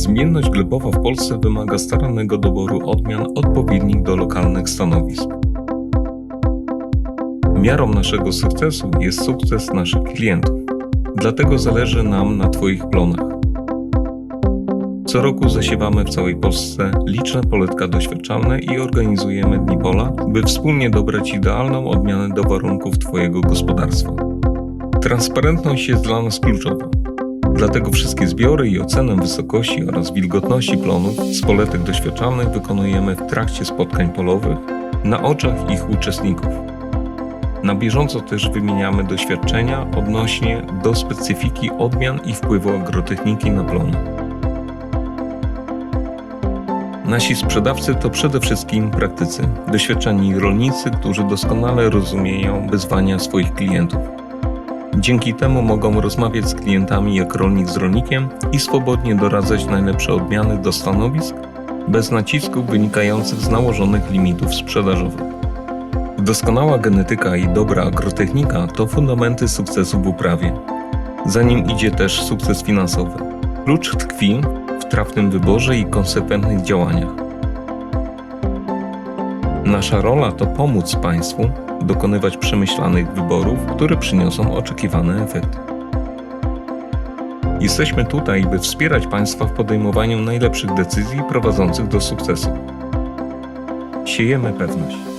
Zmienność glebowa w Polsce wymaga starannego doboru odmian odpowiednich do lokalnych stanowisk. Miarą naszego sukcesu jest sukces naszych klientów. Dlatego zależy nam na Twoich plonach. Co roku zasiewamy w całej Polsce liczne poletka doświadczalne i organizujemy dni pola, by wspólnie dobrać idealną odmianę do warunków Twojego gospodarstwa. Transparentność jest dla nas kluczowa. Dlatego wszystkie zbiory i ocenę wysokości oraz wilgotności plonów z poletek doświadczalnych wykonujemy w trakcie spotkań polowych na oczach ich uczestników. Na bieżąco też wymieniamy doświadczenia odnośnie do specyfiki odmian i wpływu agrotechniki na plony. Nasi sprzedawcy to przede wszystkim praktycy, doświadczeni rolnicy, którzy doskonale rozumieją wyzwania swoich klientów. Dzięki temu mogą rozmawiać z klientami jak rolnik z rolnikiem i swobodnie doradzać najlepsze odmiany do stanowisk bez nacisków wynikających z nałożonych limitów sprzedażowych. Doskonała genetyka i dobra agrotechnika to fundamenty sukcesu w uprawie. Za nim idzie też sukces finansowy. Klucz tkwi w trafnym wyborze i konsekwentnych działaniach. Nasza rola to pomóc Państwu dokonywać przemyślanych wyborów, które przyniosą oczekiwane efekty. Jesteśmy tutaj, by wspierać Państwa w podejmowaniu najlepszych decyzji prowadzących do sukcesu. Siejemy pewność.